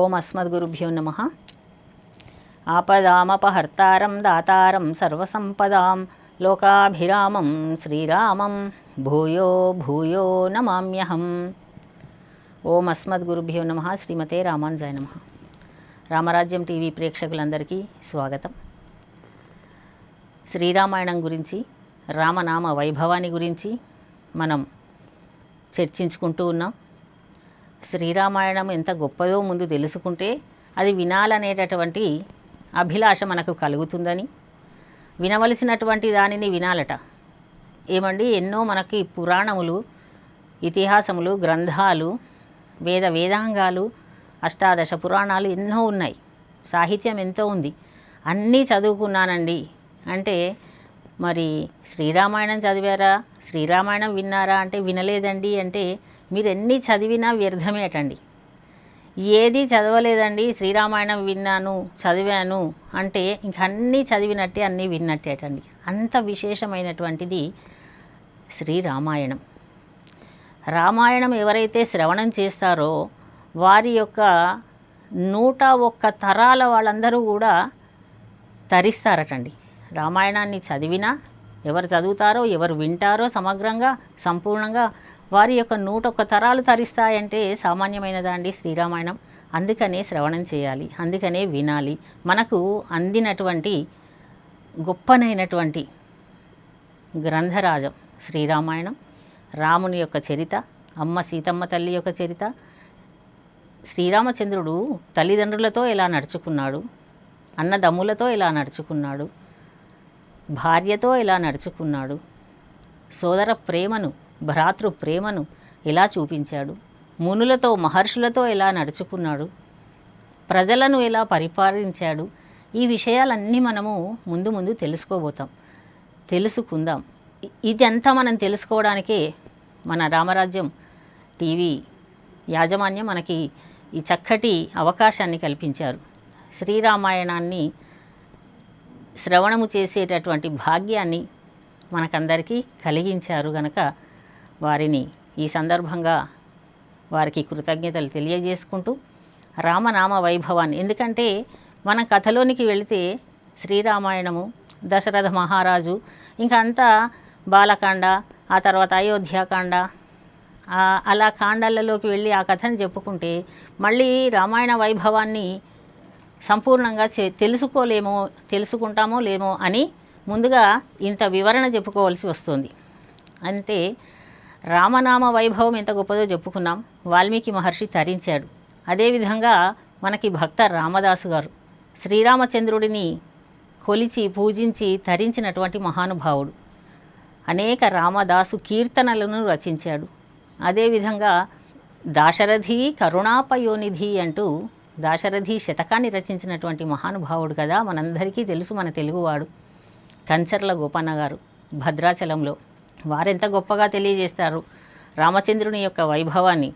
ఓం అస్మద్గురుభ్యో నమ ఆపదామపహర్తారం దాతారం సర్వసంపదాం లోకాభిరామం శ్రీరామం భూయో భూయో నమామ్యహం. ఓం అస్మద్గురుభ్యో నమ. శ్రీమతే రామానుజాయ నమ. రామరాజ్యం టీవీ ప్రేక్షకులందరికీ స్వాగతం. శ్రీరామాయణం గురించి రామనామ వైభవాన్ని గురించి మనం చర్చించుకుంటూ ఉన్నాం. శ్రీరామాయణం ఎంత గొప్పదో ముందు తెలుసుకుంటే అది వినాలనేటటువంటి అభిలాష మనకు కలుగుతుందని? వినవలసినటువంటి దానిని వినాలట. ఏమండి? ఎన్నో మనకి పురాణములు ఇతిహాసములు గ్రంథాలు వేద వేదాంగాలు అష్టాదశ పురాణాలు ఎన్నో ఉన్నాయి. సాహిత్యం ఎంతో ఉంది. అన్నీ చదువుకున్నానండి. అంటే మరి శ్రీరామాయణం చదివారా? శ్రీరామాయణం విన్నారా? అంటే వినలేదండి. అంటే మీరు ఎన్ని చదివినా వ్యర్థమేటండి ఏది చదవలేదండి శ్రీరామాయణం విన్నాను చదివాను అంటే ఇంక అన్నీ చదివినట్టే అన్నీ విన్నట్టేటండి. అంత విశేషమైనటువంటిది శ్రీరామాయణం. రామాయణం ఎవరైతే శ్రవణం చేస్తారో వారి యొక్క నూట ఒక్క తరాల వాళ్ళందరూ కూడా తరిస్తారటండి. రామాయణాన్ని చదివినా ఎవరు చదువుతారో ఎవరు వింటారో సమగ్రంగా సంపూర్ణంగా వారి యొక్క నూట ఒక్క తరాలు తరిస్తాయంటే సామాన్యమైనదా అండి శ్రీరామాయణం. అందుకనే శ్రవణం చేయాలి అందుకనే వినాలి. మనకు అందినటువంటి గొప్పనైనటువంటి గ్రంథరాజం శ్రీరామాయణం. రాముని యొక్క చరిత అమ్మ సీతమ్మ తల్లి యొక్క చరిత. శ్రీరామచంద్రుడు తల్లిదండ్రులతో ఎలా నడుచుకున్నాడు అన్నదమ్ములతో ఎలా నడుచుకున్నాడు భార్యతో ఎలా నడుచుకున్నాడు సోదర ప్రేమను భ్రాతృ ప్రేమను ఎలా చూపించాడు? మునులతో మహర్షులతో ఎలా నడుచుకున్నాడు? ప్రజలను ఎలా పరిపాలించాడు? ఈ విషయాలన్నీ మనము ముందు ముందు తెలుసుకోబోతాం. తెలుసుకుందాం. ఇదంతా మనం తెలుసుకోవడానికే మన రామరాజ్యం టీవీ యాజమాన్యం మనకి ఈ చక్కటి అవకాశాన్ని కల్పించారు. శ్రీరామాయణాన్ని శ్రవణము చేసేటటువంటి భాగ్యాన్ని మనకందరికీ కలిగించారు గనక వారిని ఈ సందర్భంగా వారికి కృతజ్ఞతలు తెలియజేసుకుంటూ రామనామ వైభవాన్ని. ఎందుకంటే మన కథలోనికి వెళితే శ్రీరామాయణము దశరథ మహారాజు ఇంకా అంతా బాలకాండ ఆ తర్వాత అయోధ్యాకాండ అలా కాండాలలోకి వెళ్ళి ఆ కథను చెప్పుకుంటే మళ్ళీ రామాయణ వైభవాన్ని సంపూర్ణంగా తెలుసుకోలేమో తెలుసుకుంటామో లేమో అని ముందుగా ఇంత వివరణ చెప్పుకోవాల్సి వస్తుంది. అంతే రామనామ వైభవం ఎంత గొప్పదో చెప్పుకున్నాం. వాల్మీకి మహర్షి తరించాడు. అదేవిధంగా మనకి భక్త రామదాసు గారు శ్రీరామచంద్రుడిని కొలిచి పూజించి తరించినటువంటి మహానుభావుడు. అనేక రామదాసు కీర్తనలను రచించాడు. అదేవిధంగా దాశరథి కరుణాపయోనిధి అంటూ దాశరథి శతకాన్ని రచించినటువంటి మహానుభావుడు కదా మనందరికీ తెలుసు మన తెలుగువాడు. కంచర్ల గోపన్న గారు భద్రాచలంలో. వారెంత గొప్పగా తెలియజేస్తారు రామచంద్రుని యొక్క వైభవాన్ని.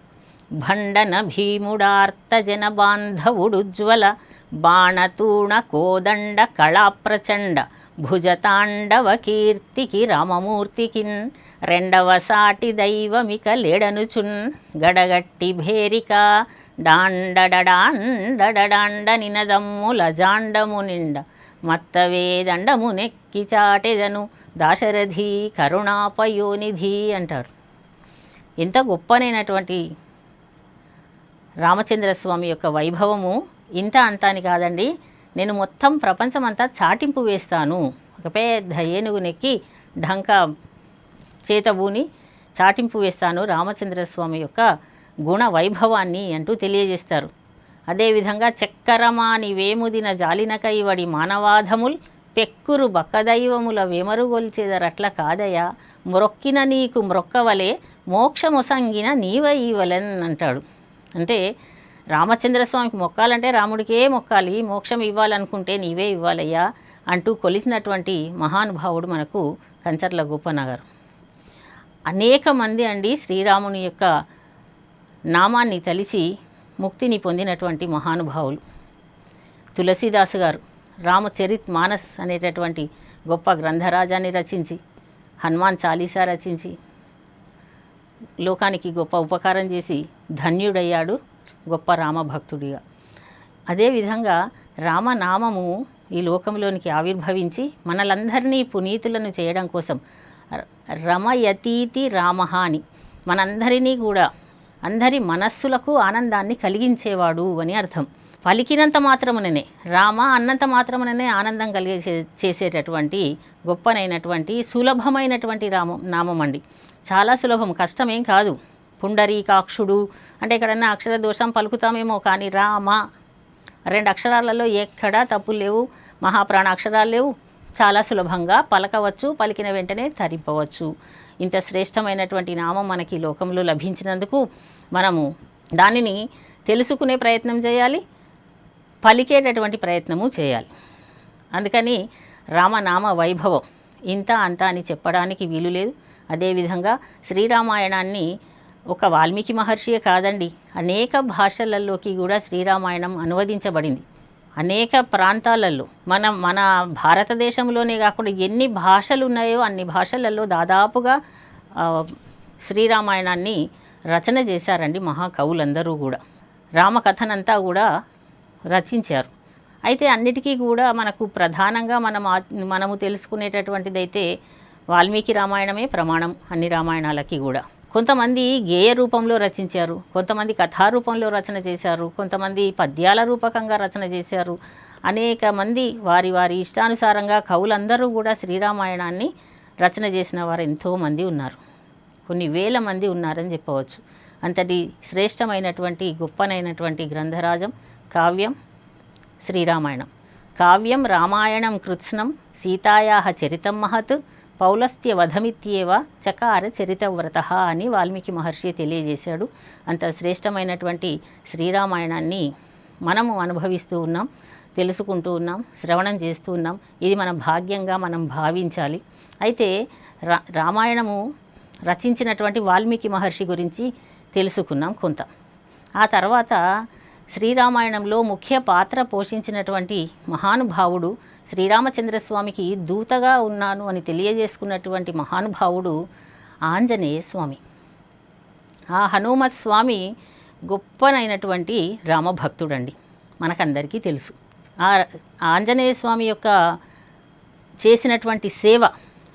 భండన భీముడార్త జన బాంధవుడుజ్వల బాణతూణ కోదండ కళాప్రచండ భుజతాండవ కీర్తికి రామమూర్తికిన్ రెండవ సాటి దైవమిక లేడనుచున్ గడగట్టి భేరిక డాండడాండడాండ నినదమ్ముల జాండము నిండ మత్తవేదండము నెక్కి చాటెదను దాశరథి కరుణాపయోనిధి అంటారు. ఎంత గొప్పనైనటువంటి రామచంద్రస్వామి యొక్క వైభవము ఇంత అంతాని కాదండి. నేను మొత్తం ప్రపంచమంతా చాటింపు వేస్తాను. ఒక పెద్ద ఏనుగు నెక్కి ఢంకా చేతబూని చాటింపు వేస్తాను రామచంద్రస్వామి యొక్క గుణ వైభవాన్ని అంటూ తెలియజేస్తారు. అదేవిధంగా చక్కరమాని వేముదిన జాలినకై వడి మానవాధముల్ పెక్కురు బక్కదైవముల వేమరుగొల్చేదరట్ల కాదయా? మ్రొక్కిన నీకు మ్రొక్కవలే నీవ నీవైవలన్ అంటాడు. అంటే రామచంద్రస్వామికి మొక్కాలంటే రాముడికే మొక్కాలి మోక్షం ఇవ్వాలనుకుంటే నీవే ఇవ్వాలయ్యా అంటూ కొలిసినటువంటి మహానుభావుడు మనకు కంచర్ల గోపనగర్. అనేక మంది అండి శ్రీరాముని యొక్క నామాన్ని తలిచి ముక్తిని పొందినటువంటి మహానుభావులు. తులసీదాసు గారు రామచరిత్ మానస్ అనేటటువంటి గొప్ప గ్రంథరాజాన్ని రచించి హనుమాన్ చాలీసా రచించి లోకానికి గొప్ప ఉపకారం చేసి ధన్యుడయ్యాడు గొప్ప రామభక్తుడిగా. అదేవిధంగా రామనామము ఈ లోకంలోనికి ఆవిర్భవించి మనలందరినీ పునీతులను చేయడం కోసం రమయతీతి రామః అని మనందరినీ కూడా అందరి మనస్సులకు ఆనందాన్ని కలిగించేవాడు అని అర్థం. పలికినంత మాత్రముననే రామ అన్నంత మాత్రముననే ఆనందం కలిగే చేసేటటువంటి గొప్పనైనటువంటి సులభమైనటువంటి రామం నామం అండి చాలా సులభం కష్టమేం కాదు. పుండరీకాక్షుడు అంటే ఎక్కడన్నా అక్షర దోషం పలుకుతామేమో కానీ రామ రెండు అక్షరాలలో ఎక్కడా తప్పులు లేవు మహాప్రాణ అక్షరాలు లేవు. చాలా సులభంగా పలకవచ్చు పలికిన వెంటనే తరింపవచ్చు. ఇంత శ్రేష్టమైనటువంటి నామం మనకి లోకంలో లభించినందుకు మనము దానిని తెలుసుకునే ప్రయత్నం చేయాలి. పలికేటటువంటి ప్రయత్నము చేయాలి. అందుకని రామనామ వైభవం ఇంత అంత అని చెప్పడానికి వీలు లేదు. అదేవిధంగా శ్రీరామాయణాన్ని ఒక వాల్మీకి మహర్షియే కాదండి అనేక భాషలలోకి కూడా శ్రీరామాయణం అనువదించబడింది. అనేక ప్రాంతాలలో మనం మన భారతదేశంలోనే కాకుండా ఎన్ని భాషలు ఉన్నాయో అన్ని భాషలలో దాదాపుగా శ్రీరామాయణాన్ని రచన చేశారండి మహాకవులందరూ కూడా. రామకథనంతా కూడా రచించారు. అయితే అన్నిటికీ కూడా మనకు ప్రధానంగా మనం మనము మనము తెలుసుకునేటటువంటిదైతే వాల్మీకి రామాయణమే ప్రమాణం అన్ని రామాయణాలకి కూడా. కొంతమంది గేయ రూపంలో రచించారు కొంతమంది కథారూపంలో రచన చేశారు కొంతమంది పద్యాల రూపకంగా రచన చేశారు. అనేక మంది వారి వారి ఇష్టానుసారంగా కవులందరూ కూడా శ్రీరామాయణాన్ని రచన చేసిన వారు ఎంతోమంది ఉన్నారు. కొన్ని వేల మంది ఉన్నారని చెప్పవచ్చు. అంతటి శ్రేష్టమైనటువంటి గొప్పనైనటువంటి గ్రంథరాజం కావ్యం శ్రీరామాయణం. కావ్యం రామాయణం కృత్స్నం సీతాయా చరితం మహత్ పౌలస్త్య వధమిత్యేవ చకార చరితవ్రత అని వాల్మీకి మహర్షి తెలియజేశాడు. అంత శ్రేష్టమైనటువంటి శ్రీరామాయణాన్ని మనము అనుభవిస్తూ ఉన్నాం తెలుసుకుంటూ ఉన్నాం శ్రవణం చేస్తూ ఉన్నాం. ఇది మన భాగ్యంగా మనం భావించాలి. అయితే రా రామాయణము రచించినటువంటి వాల్మీకి మహర్షి గురించి తెలుసుకున్నాం కొంత. ఆ తర్వాత శ్రీరామాయణంలో ముఖ్య పాత్ర పోషించినటువంటి మహానుభావుడు శ్రీరామచంద్రస్వామికి దూతగా ఉన్నాను అని తెలియజేసుకున్నటువంటి మహానుభావుడు ఆంజనేయ స్వామి ఆ హనుమత్ స్వామి గొప్పనైనటువంటి రామభక్తుడండి. మనకందరికీ తెలుసు. ఆ ఆంజనేయ స్వామి యొక్క చేసినటువంటి సేవ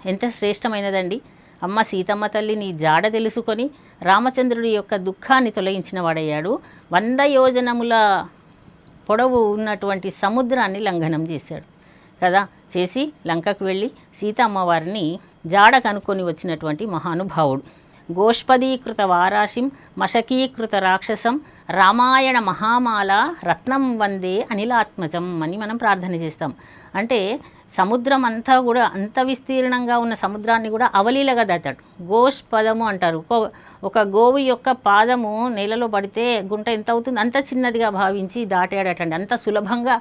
ఎంత శ్రేష్టమైనదండి? అమ్మ సీతమ్మ తల్లి నీ జాడ తెలుసుకొని రామచంద్రుడి యొక్క దుఃఖాన్ని తొలగించిన వాడయ్యాడు. వంద యోజనముల పొడవు ఉన్నటువంటి సముద్రాన్ని లంఘనం చేశాడు. కదా? చేసి లంకకు వెళ్ళి సీతమ్మవారిని జాడ కనుక్కొని వచ్చినటువంటి మహానుభావుడు. గోష్పదీకృత వారాశిం మషకీకృత రాక్షసం రామాయణ మహామాల రత్నం వందే అనిలాత్మజం అని మనం ప్రార్థన చేస్తాం. అంటే సముద్రం అంతా కూడా అంత విస్తీర్ణంగా ఉన్న సముద్రాన్ని కూడా అవలీలగా దాతాడు. గోష్ పదము అంటారు. ఒక- ఒక గోవు యొక్క పాదము నేలలో పడితే గుంట ఎంత అవుతుంది? అంత చిన్నదిగా భావించి దాటాడటండి. అంత సులభంగా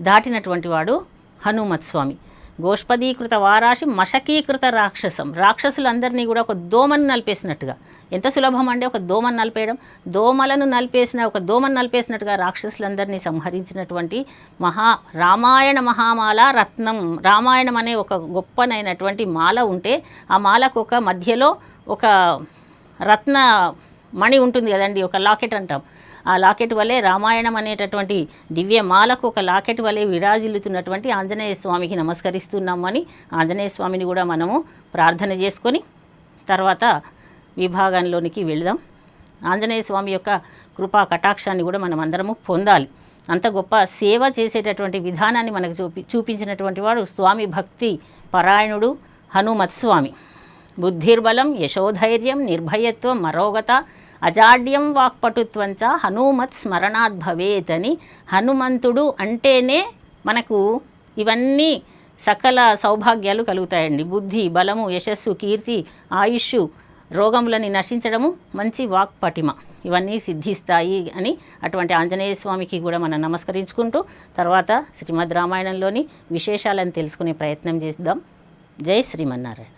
దాటినటువంటి వాడు హనుమత్ స్వామి గోష్పదీకృత వారాశి మషకీకృత రాక్షసం. రాక్షసులందరినీ కూడా ఒక దోమను నలిపేసినట్టుగా. ఎంత సులభం అంటే ఒక దోమను నలిపేయడం? దోమలను నలిపేసిన ఒక దోమను నలిపేసినట్టుగా రాక్షసులందరినీ సంహరించినటువంటి మహా రామాయణ మహామాల రత్నం. రామాయణం అనే ఒక గొప్పనైనటువంటి మాల ఉంటే ఆ మాలకు ఒక మధ్యలో ఒక రత్న మణి ఉంటుంది కదండి ఒక లాకెట్ అంటాం. ఆ లాకెట్ వలె రామాయణం అనేటటువంటి దివ్య మాలకు ఒక లాకెట్ వలె విరాజిల్లుతున్నటువంటి ఆంజనేయ స్వామికి నమస్కరిస్తున్నామని ఆంజనేయ స్వామిని కూడా మనము ప్రార్థన చేసుకొని తర్వాత విభాగంలోనికి వెళదాం. ఆంజనేయ స్వామి యొక్క కృపా కటాక్షాన్ని కూడా మనం అందరము పొందాలి. అంత గొప్ప సేవ చేసేటటువంటి విధానాన్ని మనకు చూపి చూపించినటువంటి వాడు స్వామి భక్తి పరాయణుడు హనుమత్ స్వామి బుద్ధిర్బలం యశోధైర్యం నిర్భయత్వం మరోగత అజాడ్యం వాక్పటుత్వంచ హనుమత్ స్మరణాత్ భవేత్ అని హనుమంతుడు అంటేనే మనకు ఇవన్నీ సకల సౌభాగ్యాలు కలుగుతాయండి. బుద్ధి బలము యశస్సు కీర్తి ఆయుష్ రోగములని నశించడము మంచి వాక్పటిమ. ఇవన్నీ సిద్ధిస్తాయి అని అటువంటి ఆంజనేయ స్వామికి కూడా మనం నమస్కరించుకుంటూ తర్వాత శ్రీమద్ రామాయణంలోని విశేషాలను తెలుసుకునే ప్రయత్నం చేద్దాం. జై శ్రీమన్నారాయణ.